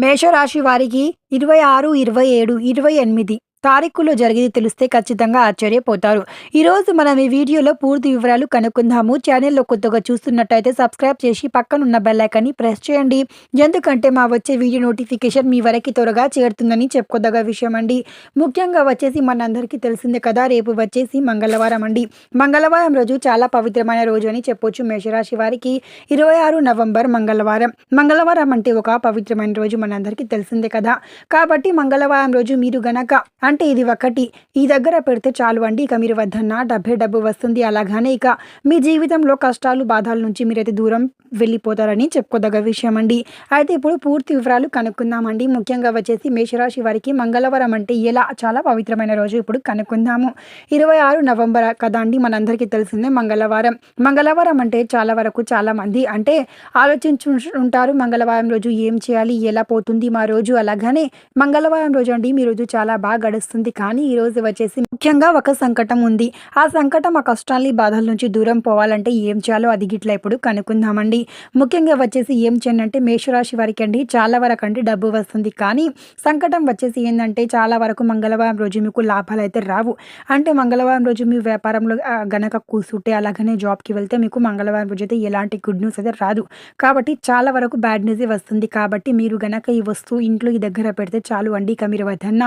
మేషరాశి వారికి ఇరవై ఆరు ఇరవై ఏడు ఇరవై ఎనిమిది. తారీఖులో జరిగేది తెలిస్తే ఖచ్చితంగా ఆశ్చర్యపోతారు. ఈరోజు మనం ఈ వీడియోలో పూర్తి వివరాలు కనుక్కుందాము. ఛానల్లో కొత్తగా చూస్తున్నట్టయితే సబ్స్క్రైబ్ చేసి పక్కనున్న బెల్ ఐకాన్ని ప్రెస్ చేయండి. ఎందుకంటే మా వచ్చే వీడియో నోటిఫికేషన్ మీ వరకు త్వరగా చేరుతుందని చెప్పుకోదగ విషయం అండి. ముఖ్యంగా వచ్చేసి మనందరికీ తెలిసిందే కదా రేపు వచ్చేసి మంగళవారం అండి. మంగళవారం రోజు చాలా పవిత్రమైన రోజు అని చెప్పొచ్చు మేషరాశి వారికి. ఇరవై ఆరు నవంబర్ మంగళవారం. మంగళవారం అంటే ఒక పవిత్రమైన రోజు మనందరికీ తెలిసిందే కదా. కాబట్టి మంగళవారం రోజు మీరు గనక అంటే ఇది ఒకటి. ఈ దగ్గర పెడితే చాలు అండి. ఇక మీరు వద్దన్న డబ్బే డబ్బు వస్తుంది. అలాగానే ఇక మీ జీవితంలో కష్టాలు బాధల నుంచి మీరైతే దూరం వెళ్ళిపోతారని చెప్పుకోదగ్గ విషయం అండి. అయితే ఇప్పుడు పూర్తి వివరాలు కనుక్కుందామండి ముఖ్యంగా వచ్చేసి మేషరాశి వారికి మంగళవారం అంటే ఎలా? చాలా పవిత్రమైన రోజు ఇప్పుడు కనుక్కుందాము. ఇరవై ఆరు నవంబర్ కదా అండి మనందరికీ తెలిసిందే మంగళవారం. మంగళవారం అంటే చాలా వరకు చాలా మంది అంటే ఆలోచించు ఉంటారు మంగళవారం రోజు ఏం చేయాలి? ఎలా పోతుంది మా రోజు? అలాగనే మంగళవారం రోజు అండి. మీ రోజు చాలా బాగా వస్తుంది కానీ ఈరోజు వచ్చేసి ముఖ్యంగా ఒక సంకటం ఉంది. ఆ సంకటం ఆ కష్టాలని బాధల నుంచి దూరం పోవాలంటే ఏం చేయాలో అది గిట్లా ఇప్పుడు కనుక్కుందామండి. ముఖ్యంగా వచ్చేసి ఏం చేయండి అంటే మేషరాశి వారికి అండి చాలా వరకు అండి డబ్బు వస్తుంది. కానీ సంకటం వచ్చేసి ఏంటంటే చాలా వరకు మంగళవారం రోజు మీకు లాభాలు అయితే రావు. అంటే మంగళవారం రోజు మీ వ్యాపారంలో గనక కూర్చుంటే అలాగనే జాబ్కి వెళ్తే మీకు మంగళవారం రోజు అయితే ఎలాంటి గుడ్ న్యూస్ అయితే రాదు. కాబట్టి చాలా వరకు బ్యాడ్ న్యూస్ వస్తుంది. కాబట్టి మీరు గనక ఈ వస్తువు ఇంట్లో ఈ దగ్గర పెడితే చాలు అండి ఇక మీరు వద్దన్న.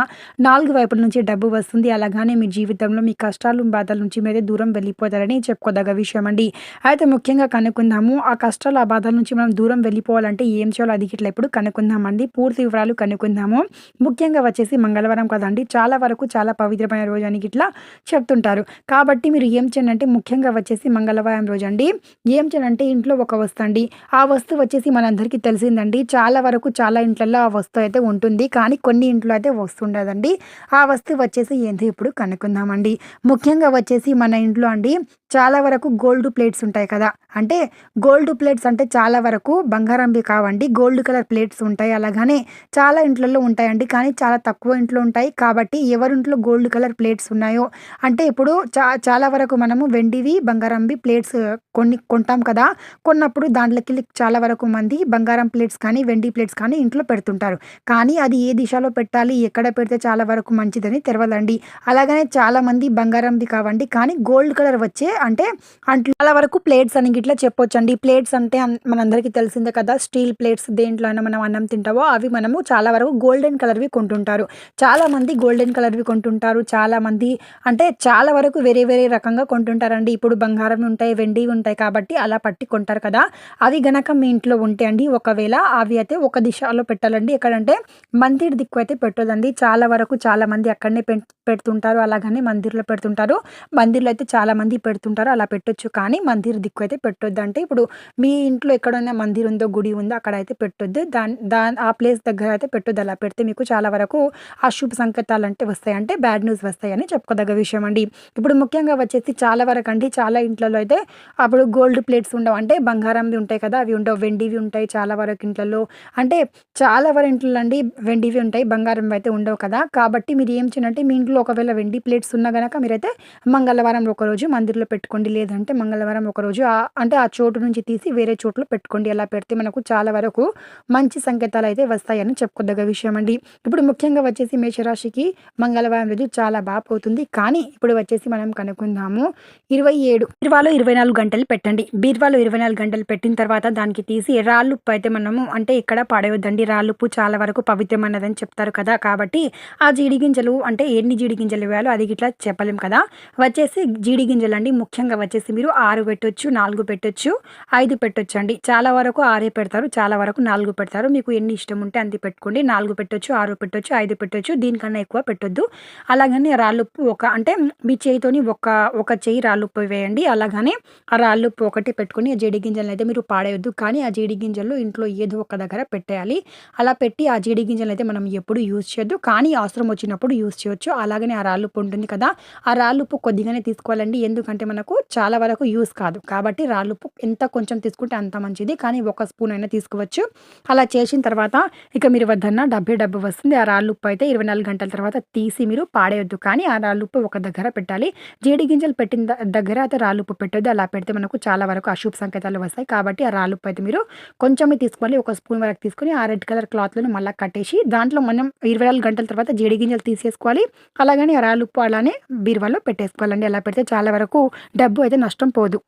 నాలుగు వైపుల నుంచి డబ్బు వస్తుంది. అలాగానే మీ జీవితంలో మీ కష్టాలు బాధల నుంచి మీరే దూరం వెళ్ళిపోతారని చెప్పుకోదగ్గ విషయం అండి. అయితే ముఖ్యంగా కనుక్కుందాము. ఆ కష్టాలు ఆ బాధల నుంచి మనం దూరం వెళ్ళిపోవాలంటే ఏం చేయాలో అది ఇట్లా ఇప్పుడు కనుక్కుందామండి పూర్తి వివరాలు కనుక్కుందాము. ముఖ్యంగా వచ్చేసి మంగళవారం కదండి చాలా వరకు చాలా పవిత్రమైన రోజు అని ఇట్లా చెప్తుంటారు. కాబట్టి మీరు ఏం చేయండి ముఖ్యంగా వచ్చేసి మంగళవారం రోజు అండి. ఏం చేయాలంటే ఇంట్లో ఒక వస్తువు అండి. ఆ వస్తువు వచ్చేసి మనందరికీ తెలిసిందండి. చాలా వరకు చాలా ఇంట్లలో ఆ వస్తువు అయితే ఉంటుంది. కానీ కొన్ని ఇంట్లో అయితే వస్తుండదండి ఆ ఆ వస్తువు వచ్చేసి ఏందో ఇప్పుడు కనుక్కుందామండి. ముఖ్యంగా వచ్చేసి మన ఇంట్లో అండి చాలా వరకు గోల్డ్ ప్లేట్స్ ఉంటాయి కదా. అంటే గోల్డ్ ప్లేట్స్ అంటే చాలా వరకు బంగారంవి కావండి. గోల్డ్ కలర్ ప్లేట్స్ ఉంటాయి అలాగనే చాలా ఇంట్లలో ఉంటాయండి. కానీ చాలా తక్కువ ఇంట్లో ఉంటాయి. కాబట్టి ఎవరింట్లో గోల్డ్ కలర్ ప్లేట్స్ ఉన్నాయో అంటే ఇప్పుడు చా చాలా వరకు మనము వెండివి బంగారంవి ప్లేట్స్ కొన్ని కొంటాం కదా. కొన్నప్పుడు దాంట్లోకి చాలా వరకు మంది బంగారం ప్లేట్స్ కానీ వెండి ప్లేట్స్ కానీ ఇంట్లో పెడుతుంటారు. కానీ అది ఏ దిశలో పెట్టాలి ఎక్కడ పెడితే చాలా వరకు మంచిదని తెరవదండి. అలాగనే చాలా మంది బంగారంది కావండి. కానీ గోల్డ్ కలర్ వచ్చే అంటే అంట్ల చాలా వరకు ప్లేట్స్ అని ఇట్లా చెప్పొచ్చు అండి ప్లేట్స్ అంటే మనందరికీ తెలిసిందే కదా స్టీల్ ప్లేట్స్ దేంట్లో అయినా మనం అన్నం తింటావో అవి మనము చాలా వరకు గోల్డెన్ కలర్వి కొంటుంటారు. చాలా మంది గోల్డెన్ కలర్వి కొంటుంటారు. చాలా మంది అంటే చాలా వరకు వేరే వేరే రకంగా కొంటుంటారండి. ఇప్పుడు బంగారం ఉంటాయి వెండి ఉంటాయి కాబట్టి అలా పట్టి కొంటారు కదా. అవి గనక మీ ఇంట్లో ఉంటే అండి ఒకవేళ అవి అయితే ఒక దిశలో పెట్టాలండి. ఎక్కడంటే మందిర్ దిక్కు అయితే పెట్టదండి చాలా వరకు చాలా మంది అక్కడనే పెట్- పెడుతుంటారు. అలాగనే మందిర్లో పెడుతుంటారు. మందిర్లో అయితే చాలా మంది పెట్టుకుంటారో అలా పెట్టొచ్చు. కానీ మందిర్ దిక్కు అయితే పెట్టొద్దు. అంటే ఇప్పుడు మీ ఇంట్లో ఎక్కడైనా మందిర్ ఉందో గుడి ఉందో అక్కడ అయితే పెట్టొద్దు. దాని దాని ఆ ప్లేస్ దగ్గర అయితే పెట్టొద్దు. అలా పెడితే మీకు చాలా వరకు అశుభ సంకేతాలు అంటే వస్తాయి. అంటే బ్యాడ్ న్యూస్ వస్తాయని చెప్పుకోదగ్గ విషయం అండి. ఇప్పుడు ముఖ్యంగా వచ్చేసి చాలా వరకు అండి చాలా ఇంట్లలో అయితే అప్పుడు గోల్డ్ ప్లేట్స్ ఉండవు. అంటే బంగారంవి ఉంటాయి కదా అవి ఉండవు. వెండివి ఉంటాయి చాలా వరకు ఇంట్లలో. అంటే చాలా వరకు ఇంట్లో అండి వెండివి ఉంటాయి బంగారం అయితే ఉండవు కదా. కాబట్టి మీరు ఏం చేయాలంటే మీ ఇంట్లో ఒకవేళ వెండి ప్లేట్స్ ఉన్నా కనుక మీరైతే మంగళవారం ఒకరోజు మందిర్లో పెట్టుకోండి. లేదంటే మంగళవారం ఒకరోజు అంటే ఆ చోటు నుంచి తీసి వేరే చోట్లో పెట్టుకోండి. అలా పెడితే మనకు చాలా వరకు మంచి సంకేతాలు అయితే వస్తాయని చెప్పుకోదగ్గ విషయం అండి. ఇప్పుడు ముఖ్యంగా వచ్చేసి మేషరాశికి మంగళవారం రోజు చాలా బాగా పోతుంది. కానీ ఇప్పుడు వచ్చేసి మనం కనుక్కుందాము. ఇరవై ఏడు బీర్వాలో ఇరవై నాలుగు గంటలు పెట్టండి. బీర్వాలో ఇరవై నాలుగు గంటలు పెట్టిన తర్వాత దానికి తీసి రాళ్ళు అయితే మనము అంటే ఇక్కడ పడేయొద్దండి. రాళ్ళుప్పు చాలా వరకు పవిత్రమైనదని చెప్తారు కదా. కాబట్టి ఆ జీడి గింజలు అంటే ఎన్ని జీడి గింజలు వేయాలో అది ఇట్లా చెప్పలేం కదా. వచ్చేసి జీడి గింజలు అండి ముఖ్యంగా వచ్చేసి మీరు ఆరు పెట్టొచ్చు నాలుగు పెట్టొచ్చు ఐదు పెట్టొచ్చు అండి. చాలా వరకు ఆరే పెడతారు చాలా వరకు నాలుగు పెడతారు. మీకు ఎన్ని ఇష్టం ఉంటే అంత పెట్టుకోండి. నాలుగు పెట్టొచ్చు ఆరు పెట్టొచ్చు ఐదు పెట్టొచ్చు దీనికన్నా ఎక్కువ పెట్టొద్దు. అలాగని రాళ్ళుప్పు ఒక అంటే మీ చేయితోని ఒక ఒక చేయి రాళ్ళుప్పు వేయండి. అలాగనే ఆ రాళ్ళుప్పు ఒకటి పెట్టుకొని ఆ జీడి గింజలను అయితే మీరు పాడేయొద్దు. కానీ ఆ జీడి గింజలు ఇంట్లో ఏదో ఒక దగ్గర పెట్టేయాలి. అలా పెట్టి ఆ జీడి గింజలు అయితే మనం ఎప్పుడు యూజ్ చేయొద్దు. కానీ అవసరం వచ్చినప్పుడు యూజ్ చేయొచ్చు. అలాగనే ఆ రాళ్ళుప్పు ఉంటుంది కదా ఆ రాళ్ళుప్పు కొద్దిగానే తీసుకోవాలండి. ఎందుకంటే మనకు చాలా వరకు యూస్ కాదు. కాబట్టి రాళ్ళుప్పు ఎంత కొంచెం తీసుకుంటే అంత మంచిది. కానీ ఒక స్పూన్ అయినా తీసుకోవచ్చు. అలా చేసిన తర్వాత ఇక మీరు వద్దన్న డబ్బే డబ్బు వస్తుంది. ఆ రాళ్ళుప్పు అయితే ఇరవై నాలుగు గంటల తర్వాత తీసి మీరు పాడేయొద్దు. కానీ ఆ రాళ్ళుప్పు ఒక దగ్గర పెట్టాలి. జీడి గింజలు పెట్టిన దగ్గర అయితే రాళ్ళుప్పు పెట్టొద్దు. అలా పెడితే మనకు చాలా వరకు అశుభ సంకేతాలు వస్తాయి. కాబట్టి ఆ రాళ్ళుప్పు అయితే మీరు కొంచెమే తీసుకోవాలి. ఒక స్పూన్ వరకు తీసుకొని ఆ రెడ్ కలర్ క్లాత్లను మళ్ళీ కట్టేసి దాంట్లో మనం ఇరవై నాలుగు గంటల తర్వాత జీడి గింజలు తీసేసుకోవాలి. అలాగని ఆ రాళ్ళుప్పు అలానే బీరువాలో పెట్టేసుకోవాలండి. అలా పెడితే చాలా వరకు డబ్బు అయితే నష్టం పోదు.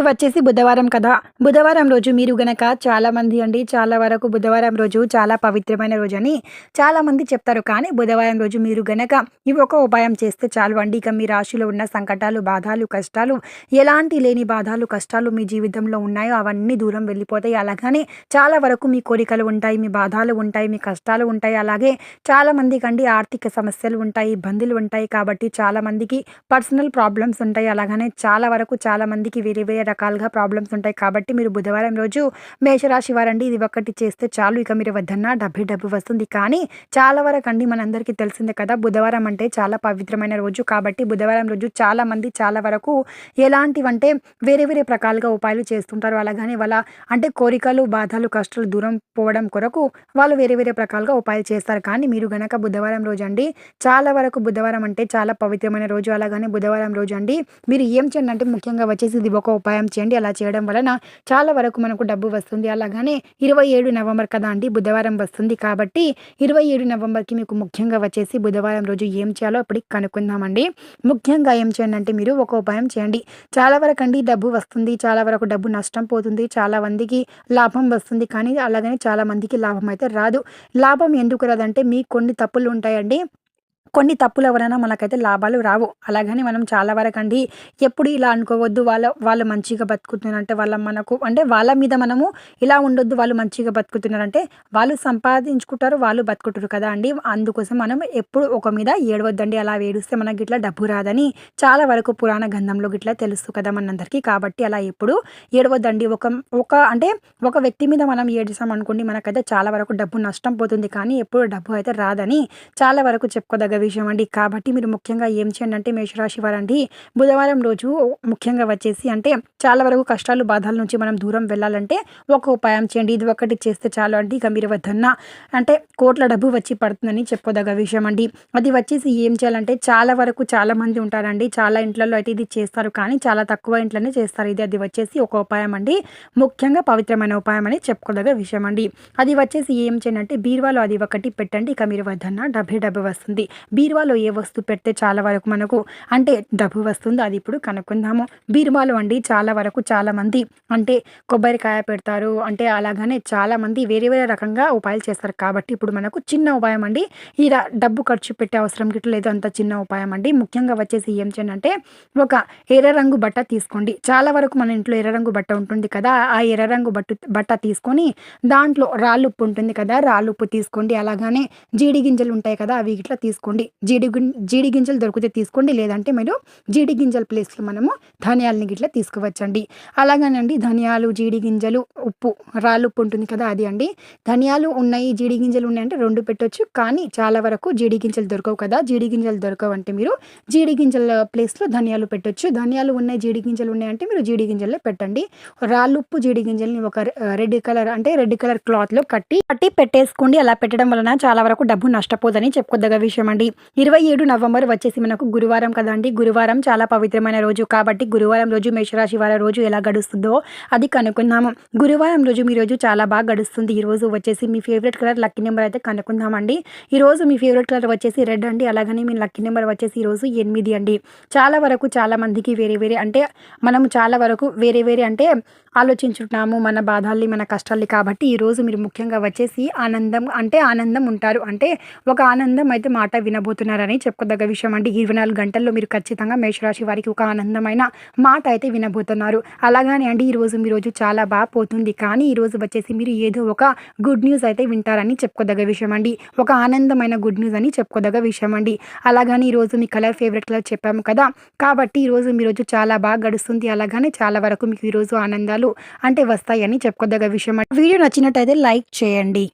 వచ్చేసి బుధవారం కదా. బుధవారం రోజు మీరు గనక చాలా మంది అండి చాలా వరకు బుధవారం రోజు చాలా పవిత్రమైన రోజు అని చాలా మంది చెప్తారు. కానీ బుధవారం రోజు మీరు గనక ఇవి ఒక ఉపాయం చేస్తే చాలు అండి. ఇక మీ రాశిలో ఉన్న సంకటాలు బాధలు కష్టాలు ఎలాంటి లేని బాధలు కష్టాలు మీ జీవితంలో ఉన్నాయో అవన్నీ దూరం వెళ్ళిపోతాయి. అలాగనే చాలా వరకు మీ కోరికలు ఉంటాయి మీ బాధలు ఉంటాయి మీ కష్టాలు ఉంటాయి. అలాగే చాలా మందికి అండి ఆర్థిక సమస్యలు ఉంటాయి ఇబ్బందులు ఉంటాయి. కాబట్టి చాలా మందికి పర్సనల్ ప్రాబ్లమ్స్ ఉంటాయి. అలాగనే చాలా వరకు చాలా మందికి వేరే వేరే రకాలుగా ప్రాబ్లమ్స్ ఉంటాయి. కాబట్టి మీరు బుధవారం రోజు మేషరాశి వారండి. ఇది ఒక్కటి చేస్తే చాలు. ఇక మీరు వద్దన్నా డబ్బు డబ్బు వస్తుంది. కానీ చాలా వరకు అండి మనందరికీ తెలిసిందే కదా బుధవారం అంటే చాలా పవిత్రమైన రోజు. కాబట్టి బుధవారం రోజు చాలా మంది చాలా వరకు ఎలాంటివంటే వేరే వేరే రకాలుగా ఉపాయాలు చేస్తుంటారు. అలాగని వాళ్ళ అంటే కోరికలు బాధలు కష్టాలు దూరం పోవడం కొరకు వాళ్ళు వేరే వేరే రకాలుగా ఉపాయాలు చేస్తారు. కానీ మీరు గనక బుధవారం రోజు అండి చాలా వరకు బుధవారం అంటే చాలా పవిత్రమైన రోజు. అలాగని బుధవారం రోజు అండి మీరు ఏం చేయండి అంటే ముఖ్యంగా వచ్చేసి ఇది ఒక ఉపాయం చేయండి. అలా చేయడం వలన చాలా వరకు మనకు డబ్బు వస్తుంది. అలాగనే ఇరవై ఏడు నవంబర్ కదా అండి బుధవారం వస్తుంది కాబట్టి ఇరవై ఏడు నవంబర్కి మీకు ముఖ్యంగా వచ్చేసి బుధవారం రోజు ఏం చేయాలో అప్పటికి కనుక్కుందామండి. ముఖ్యంగా ఏం చేయండి అంటే మీరు ఒక ఉపాయం చేయండి. చాలా వరకు అండి డబ్బు వస్తుంది చాలా వరకు డబ్బు నష్టం పోతుంది చాలా మందికి లాభం వస్తుంది కానీ అలాగనే చాలా మందికి లాభం అయితే రాదు. లాభం ఎందుకు రాదంటే మీకు కొన్ని తప్పులు ఉంటాయండి. కొన్ని తప్పుల వలన మనకైతే లాభాలు రావు. అలాగని మనం చాలా వరకు అండి ఎప్పుడు ఇలా అనుకోవద్దు. వాళ్ళ వాళ్ళు మంచిగా బతుకుతున్నారంటే వాళ్ళ మనకు అంటే వాళ్ళ మీద మనము ఇలా ఉండొద్దు. వాళ్ళు మంచిగా బతుకుతున్నారంటే వాళ్ళు సంపాదించుకుంటారు వాళ్ళు బతుకుంటారు కదా అండి. అందుకోసం మనం ఎప్పుడు ఒక మీద ఏడవద్దండి. అలా ఏడుస్తే మనకి ఇట్లా డబ్బు రాదని చాలా వరకు పురాణ గంధంలో గిట్లా తెలుసు కదా మనందరికీ. కాబట్టి అలా ఎప్పుడు ఏడవద్దండి. ఒక ఒక అంటే ఒక వ్యక్తి మీద మనం ఏడిసాం అనుకోండి మనకైతే చాలా వరకు డబ్బు నష్టం పోతుంది. కానీ ఎప్పుడు డబ్బు అయితే రాదని చాలా వరకు చెప్పుకోదగ్గ విషయం అండి. కాబట్టి మీరు ముఖ్యంగా ఏం చేయండి అంటే మేషరాశి వారండి. బుధవారం రోజు ముఖ్యంగా వచ్చేసి అంటే చాలా వరకు కష్టాలు బాధల నుంచి మనం దూరం వెళ్ళాలంటే ఒక ఉపాయం చేయండి. ఇది ఒకటి చేస్తే చాలు అండి. ఇక మీరు వద్దన్న అంటే కోట్ల డబ్బు వచ్చి పడుతుందని చెప్పుకోదగ్గ విషయం అండి. అది వచ్చేసి ఏం చేయాలంటే చాలా వరకు చాలా మంది ఉంటారండి. చాలా ఇంట్లలో అయితే ఇది చేస్తారు. కానీ చాలా తక్కువ ఇంట్లోనే చేస్తారు. ఇది అది వచ్చేసి ఒక ఉపాయం అండి. ముఖ్యంగా పవిత్రమైన ఉపాయం అని చెప్పుకోదగ్గ విషయం అండి. అది వచ్చేసి ఏం చేయండి అంటే బీరువాలో అది ఒకటి పెట్టండి. ఇక మీరు వద్దన్న డబ్బే డబ్బు వస్తుంది. బీరువాలో ఏ వస్తువు పెడితే చాలా వరకు మనకు అంటే డబ్బు వస్తుందో అది ఇప్పుడు కనుక్కుందాము. బీరువాలో అండి చాలా వరకు చాలామంది అంటే కొబ్బరికాయ పెడతారు అంటే అలాగనే చాలామంది వేరే వేరే రకంగా ఉపాయాలు చేస్తారు. కాబట్టి ఇప్పుడు మనకు చిన్న ఉపాయం అండి ఈ డబ్బు ఖర్చు పెట్టే అవసరం గిట్ల లేదు అంత చిన్న ఉపాయం అండి. ముఖ్యంగా వచ్చేసి ఏం చేయండి అంటే ఒక ఎర్ర రంగు బట్ట తీసుకోండి. చాలా వరకు మన ఇంట్లో ఎర్ర రంగు బట్ట ఉంటుంది కదా ఆ ఎర్ర రంగు బట్టు బట్ట తీసుకొని దాంట్లో రాళ్ళుప్పు ఉంటుంది కదా రాళ్ళుప్పు తీసుకోండి. అలాగానే జీడి గింజలు ఉంటాయి కదా అవి ఇట్లా తీసుకోండి. జీడి జీడి గింజలు దొరికితే తీసుకోండి. లేదంటే మీరు జీడి గింజల ప్లేస్లో మనము ధనియాలని గిట్లా తీసుకోవచ్చండి. అలాగనండి ధనియాలు జీడి గింజలు ఉప్పు రాళ్ళు ఉప్పు ఉంటుంది కదా అది అండి. ధనియాలు ఉన్నాయి జీడి గింజలు ఉన్నాయి అంటే రెండు పెట్టొచ్చు. కానీ చాలా వరకు జీడి గింజలు దొరకవు కదా. జీడి గింజలు దొరకవు అంటే మీరు జీడి గింజల ప్లేస్లో ధనియాలు పెట్టొచ్చు. ధనియాలు ఉన్నాయి జీడి గింజలు ఉన్నాయి అంటే మీరు జీడి గింజల్లో పెట్టండి. రాళ్ళుప్పు జీడి గింజల్ని ఒక రెడ్ కలర్ అంటే రెడ్ కలర్ క్లాత్లో కట్టి కట్టి పెట్టేసుకోండి. అలా పెట్టడం వలన చాలా వరకు డబ్బు నష్టపోదని చెప్పుకోదగ్గ విషయం అండి. ఇరవై ఏడు నవంబర్ వచ్చేసి మనకు గురువారం కదండి. గురువారం చాలా పవిత్రమైన రోజు కాబట్టి గురువారం రోజు మేషరాశి వారి రోజు ఎలా గడుస్తుందో అది కనుక్కుందాము. గురువారం రోజు మీ రోజు చాలా బాగా గడుస్తుంది. ఈ రోజు వచ్చేసి మీ ఫేవరెట్ కలర్ లక్కీ నెంబర్ అయితే కనుక్కుందామండి. ఈ రోజు మీ ఫేవరెట్ కలర్ వచ్చేసి రెడ్ అండి. అలాగనే మీ లక్కీ నెంబర్ వచ్చేసి ఈ రోజు ఎనిమిది అండి. చాలా వరకు చాలా మందికి వేరే వేరే అంటే మనం చాలా వరకు వేరే వేరే అంటే ఆలోచించుంటున్నాము మన బాధల్ని మన కష్టాల్ని కాబట్టి ఈ రోజు మీరు ముఖ్యంగా వచ్చేసి ఆనందం అంటే ఆనందం ఉంటారు. అంటే ఒక ఆనందం అయితే మాట వినబోతున్నారని చెప్పుకోదగ్గ విషయం అంటే ఇరవై నాలుగు గంటల్లో మీరు ఖచ్చితంగా మేషరాశి వారికి ఒక ఆనందమైన మాట అయితే వినబోతున్నారు. అలాగని అండి ఈ రోజు మీ రోజు చాలా బాగా పోతుంది. కానీ ఈరోజు వచ్చేసి మీరు ఏదో ఒక గుడ్ న్యూస్ అయితే వింటారని చెప్పుకోదగ్గ విషయం అండి. ఒక ఆనందమైన గుడ్ న్యూస్ అని చెప్పుకోదగ్గ విషయం అండి. అలాగని ఈరోజు మీ కలర్ ఫేవరెట్ కలర్ చెప్పాము కదా. కాబట్టి ఈరోజు మీ రోజు చాలా బాగా గడుస్తుంది. అలాగనే చాలా వరకు మీకు ఈ రోజు ఆనందాలు అంటే వస్తాయని చెప్పుకోదగ్గ విషయం అండి. వీడియో నచ్చినట్టయితే లైక్ చేయండి.